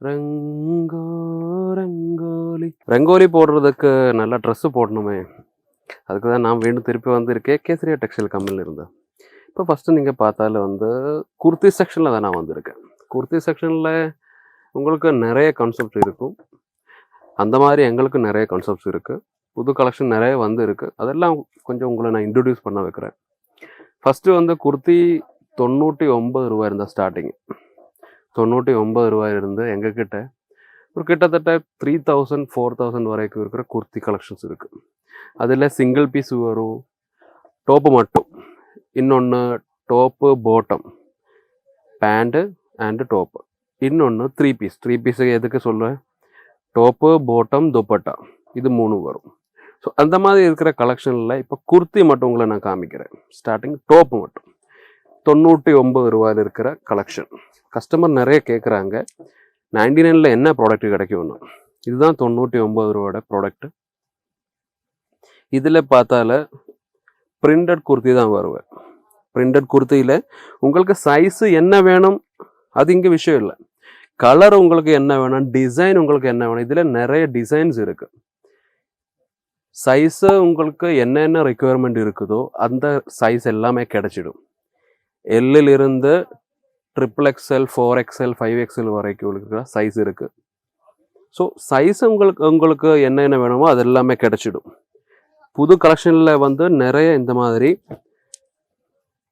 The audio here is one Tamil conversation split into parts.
ரங்கோ ரங்கோலி. ரங்கோலி போடுறதுக்கு நல்லா ட்ரெஸ்ஸு போடணுமே. அதுக்கு தான் நான் மீண்டும் திருப்பி வந்திருக்கேன். கேசரியா டெக்ஸ்டைல் கம்பெனியில் இருந்தேன் இப்போ ஃபஸ்ட்டு நீங்கள் பார்த்தாலும் வந்து குர்த்தி செக்ஷனில் தான் நான் வந்திருக்கேன். குர்த்தி செக்ஷனில் உங்களுக்கு நிறைய கான்செப்ட் இருக்கும். அந்த மாதிரி எங்களுக்கு நிறைய கான்செப்ட்ஸ் இருக்குது புது கலெக்ஷன் நிறைய வந்து இருக்குது அதெல்லாம் கொஞ்சம் உங்களை நான் இன்ட்ரடியூஸ் பண்ண வைக்கிறேன். ஃபஸ்ட்டு வந்து குர்த்தி தொண்ணூற்றி ஒம்பது ரூபா இருந்தால் ஸ்டார்டிங் தொண்ணூற்றி ஒம்பது ரூபாய் இருந்து எங்ககிட்ட ஒரு கிட்டத்தட்ட த்ரீ தௌசண்ட் ஃபோர் தௌசண்ட் வரைக்கும் இருக்கிற குர்த்தி கலெக்ஷன்ஸ் இருக்குது அதில் சிங்கிள் பீஸ் வரும். டோப்பு மட்டும். இன்னொன்று டோப்பு போட்டம் பேண்ட்டு அண்டு டோப்பு இன்னொன்று த்ரீ பீஸ் த்ரீ பீஸ் எதுக்கு சொல்லுவேன் டோப்பு போட்டம் துப்பட்டா இது மூணு வரும். ஸோ அந்த மாதிரி இருக்கிற கலெக்ஷனில் இப்போ குர்த்தி மட்டும் உங்களை நான் காமிக்கிறேன். ஸ்டார்டிங் டோப்பு மட்டும். தொண்ணூற்றி ஒம்பது ரூபாயில் இருக்கிற கலெக்ஷன் கஸ்டமர் நிறைய கேட்குறாங்க நைன்டி நைனில் என்ன ப்ராடக்ட் கிடைக்கும்னு. இதுதான் தொண்ணூற்றி ஒம்பது ரூபாயோட ப்ராடக்ட் இதில் பார்த்தால பிரிண்டட் குர்த்தி தான் வருவேன் பிரிண்டட் குர்த்தியில் உங்களுக்கு சைஸு என்ன வேணும்? அது இங்கே விஷயம் இல்லை. கலர் உங்களுக்கு என்ன வேணும்? டிசைன் உங்களுக்கு என்ன வேணும்? இதில் நிறைய டிசைன்ஸ் இருக்கு. சைஸு உங்களுக்கு என்னென்ன ரெக்குயர்மெண்ட் இருக்குதோ அந்த சைஸ் எல்லாமே கிடச்சிடும். எல்லில் இருந்து triple XL four XL five XL வரைக்கும் இருக்கிற சைஸ் இருக்குது ஸோ சைஸ் உங்களுக்கு உங்களுக்கு என்னென்ன வேணுமோ அது எல்லாமே கிடச்சிடும். புது கலெக்ஷனில் வந்து நிறைய இந்த மாதிரி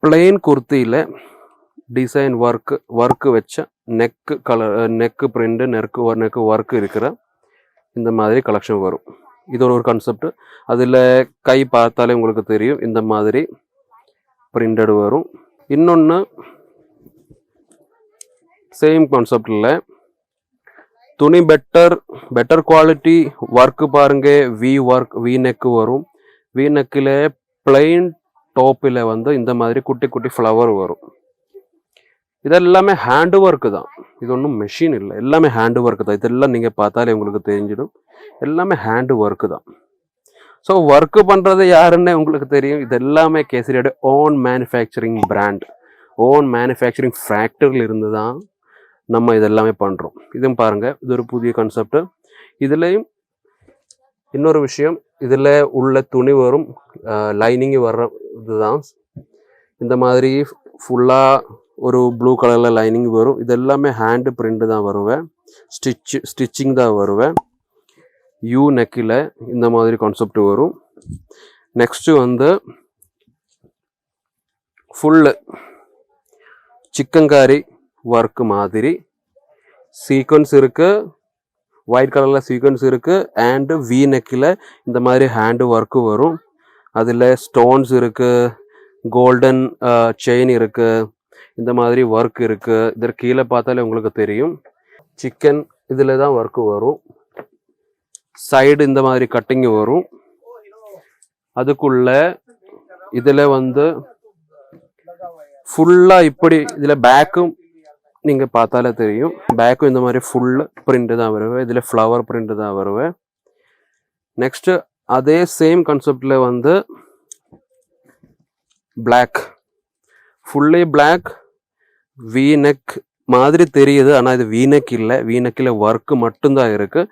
பிளெயின் குர்த்தியில் டிசைன் ஒர்க்கு ஒர்க்கு வச்ச neck colour neck print neck neck work இருக்கிற இந்த மாதிரி கலெக்ஷன் வரும். இது ஒரு கான்செப்ட் அதில் கை பார்த்தாலே உங்களுக்கு தெரியும். இந்த மாதிரி பிரிண்டட் வரும். இன்னொன்று சேம் கான்செப்டில் துணி பெட்டர் பெட்டர் குவாலிட்டி ஒர்க்கு பாருங்க. வி ஒர்க் வி நெக்கு வரும். வி நெக்கில் பிளெயின் டாப்பில் வந்து இந்த மாதிரி குட்டி குட்டி ஃப்ளவர் வரும். இதெல்லாமே ஹேண்ட் ஒர்க்கு தான். இது ஒன்றும் மெஷின் இல்லை. எல்லாமே ஹேண்ட் ஒர்க்கு தான். இதெல்லாம் நீங்கள் பார்த்தாலே உங்களுக்கு தெரிஞ்சிடும். எல்லாமே ஹேண்ட் ஒர்க்கு தான். ஸோ ஒர்க்கு பண்ணுறது யாருன்னு உங்களுக்கு தெரியும். இது எல்லாமே கேசரியோட own manufacturing brand own manufacturing ஃபேக்டரியில் இருந்து தான் நம்ம இதெல்லாமே பண்ணுறோம் இதுவும் பாருங்கள் இது ஒரு புதிய கான்செப்ட் இதுலேயும் இன்னொரு விஷயம். இதில் உள்ள துணி வரும் லைனிங் வர்ற இதுதான் இந்த மாதிரி ஃபுல்லாக ஒரு ப்ளூ கலரில் லைனிங் வரும். இது எல்லாமே ஹேண்டு பிரிண்ட் தான் வருவேன். ஸ்டிச்சு ஸ்டிச்சிங் தான் வருவேன். யூ நெக்கில் இந்த மாதிரி கான்செப்ட் வரும். நெக்ஸ்ட்டு வந்து ஃபுல்லு சிக்கன் கறி ஒர்க் மாதிரி சீக்வன்ஸ் இருக்குது ஒயிட் கலரில் சீக்வன்ஸ் இருக்குது அண்டு வி நெக்கில் இந்த மாதிரி ஹேண்டு ஒர்க்கு வரும். அதில் ஸ்டோன்ஸ் இருக்குது கோல்டன் செயின் uh, இருக்குது இந்த மாதிரி ஒர்க் இருக்குது இதற்கு கீழே பார்த்தாலே உங்களுக்கு தெரியும். சிக்கன் இதில் தான் ஒர்க்கு வரும். சைடு இந்த மாதிரி கட்டிங் வரும். அதுக்குள்ள இதில் வந்து ஃபுல்லாக இப்படி இதில் பேக்கும் நீங்கள் பார்த்தாலே தெரியும். பேக்கும் இந்த மாதிரி ஃபுல் பிரிண்ட் தான் வருவேன் இதில் ஃப்ளவர் பிரிண்ட் தான் வருவேன் நெக்ஸ்ட்டு அதே சேம் கான்செப்டில் வந்து black fully black V neck மாதிரி தெரியுது. ஆனால் இது வீ நெக் இல்லை. வீ நெக்கில் ஒர்க்கு மட்டும்தான் இருக்குது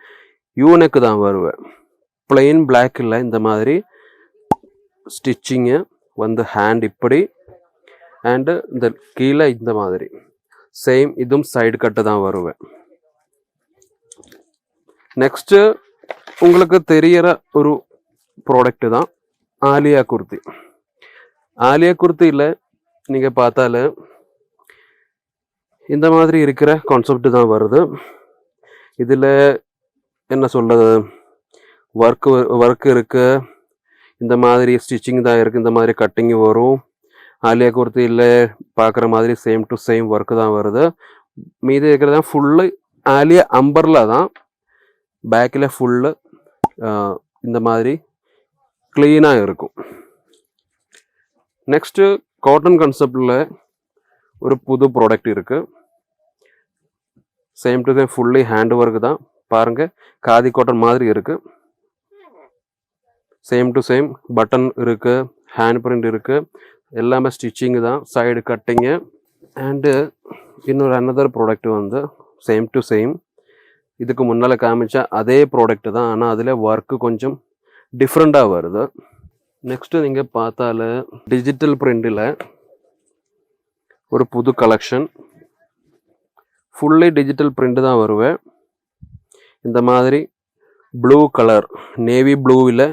யூனக்கு தான் வருவேன். பிளெயின் பிளாக் இல்லை இந்த மாதிரி ஸ்டிச்சிங்கு வந்து ஹேண்ட் இப்படி அண்டு இந்த கீழே இந்த மாதிரி. சேம் இதுவும் சைடு கட்டு தான் வருவேன். நெக்ஸ்ட்டு உங்களுக்கு தெரியிற ஒரு ப்ராடக்ட் தான் ஆலியா குர்த்தி. ஆலியா குர்த்தியில் நீங்கள் பார்த்தால இந்த மாதிரி இருக்கிற கான்செப்ட் தான் வருது. இதில் என்ன சொல்கிறது ஒர்க்கு ஒர்க் இருக்குது இந்த மாதிரி ஸ்டிச்சிங் தான் இருக்குது இந்த மாதிரி கட்டிங் வரும். ஆலியா குர்த்தியில் பார்க்குற மாதிரி சேம் டு சேம் ஒர்க்கு தான் வருது. மீதி இருக்கிறது தான் ஃபுல்லு ஆலியா அம்பரில் தான் பேக்கில் ஃபுல்லு இந்த மாதிரி க்ளீனாக இருக்கும். நெக்ஸ்ட்டு காட்டன் கான்செப்டில் ஒரு புது ப்ராடக்ட் இருக்குது same to same fully hand work தான். பாருங்க காதி காட்டன் மாதிரி இருக்கு. சேம் டு சேம் பட்டன் இருக்கு ஹேண்ட் பிரிண்ட் இருக்கு. எல்லாமே ஸ்டிச்சிங் தான் சைடு கட்டிங்கு அண்டு இன்னொரு அனதர் ப்ராடக்ட் வந்து சேம் டு சேம் இதுக்கு முன்னால் காமிச்ச அதே ப்ராடக்ட் தான் ஆனால் அதில் ஒர்க்கு கொஞ்சம் டிஃப்ரெண்ட்டாக வருது. நெக்ஸ்ட்டு நீங்கள் பார்த்தால டிஜிட்டல் பிரிண்டில் ஒரு புது கலெக்ஷன் ஃபுல்லி டிஜிட்டல் பிரிண்ட் தான் வருவேன் இந்த மாதிரி ப்ளூ கலர் நேவி ப்ளூவில்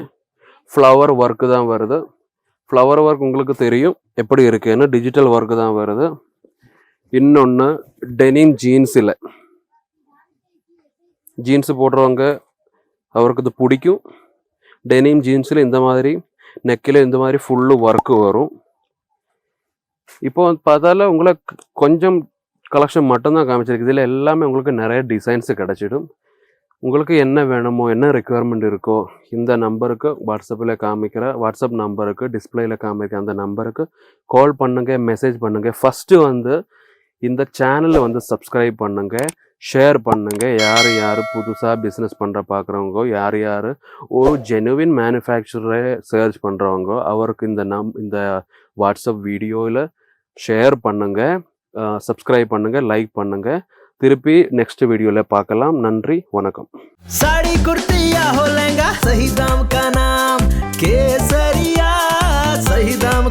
ஃப்ளவர் ஒர்க்கு தான் வருது. ஃப்ளவர் ஒர்க் உங்களுக்கு தெரியும் எப்படி இருக்குன்னு டிஜிட்டல் ஒர்க்கு தான் வருது. இன்னொன்று டெனிம் ஜீன்ஸில் ஜீன்ஸ் போடுறவங்க அவருக்கு இது பிடிக்கும். டெனிம் ஜீன்ஸில் இந்த மாதிரி நெக்கில் இந்த மாதிரி ஃபுல்லு ஒர்க்கு வரும். இப்போ பார்த்தால உங்களுக்கு கொஞ்சம் கலெக்ஷன் மட்டும்தான் காமிச்சிருக்கு. இதில் எல்லாமே உங்களுக்கு நிறைய டிசைன்ஸ் கிடச்சிடும். உங்களுக்கு என்ன வேணுமோ என்ன ரெக்குயர்மெண்ட் இருக்கோ இந்த நம்பருக்கு வாட்ஸ்அப்பில் காமிக்கிற வாட்ஸ்அப் நம்பருக்கு டிஸ்பிளேயில் காமிக்கிற அந்த நம்பருக்கு கால் பண்ணுங்கள் மெசேஜ் பண்ணுங்கள் ஃபஸ்ட்டு வந்து இந்த சேனலை வந்து சப்ஸ்கிரைப் பண்ணுங்கள் ஷேர் பண்ணுங்கள் யார் யார் புதுசாக பிஸ்னஸ் பண்ணுற பார்க்குறவங்கோ யார் யார் ஒரு ஜெனுவின் மேனுஃபேக்சரே சர்ச் பண்ணுறவங்கோ அவருக்கு இந்த நம் இந்த வாட்ஸ்அப் வீடியோவில் ஷேர் பண்ணுங்கள் சப்ஸ்கிரைப் பண்ணுங்கள் லைக் பண்ணுங்கள் திருப்பி நெக்ஸ்ட் வீடியோல பார்க்கலாம். நன்றி வணக்கம். சாடி குர்த்தியா ஹோ லெங்கா சஹி தாம் கேசரியா சஹி தாம்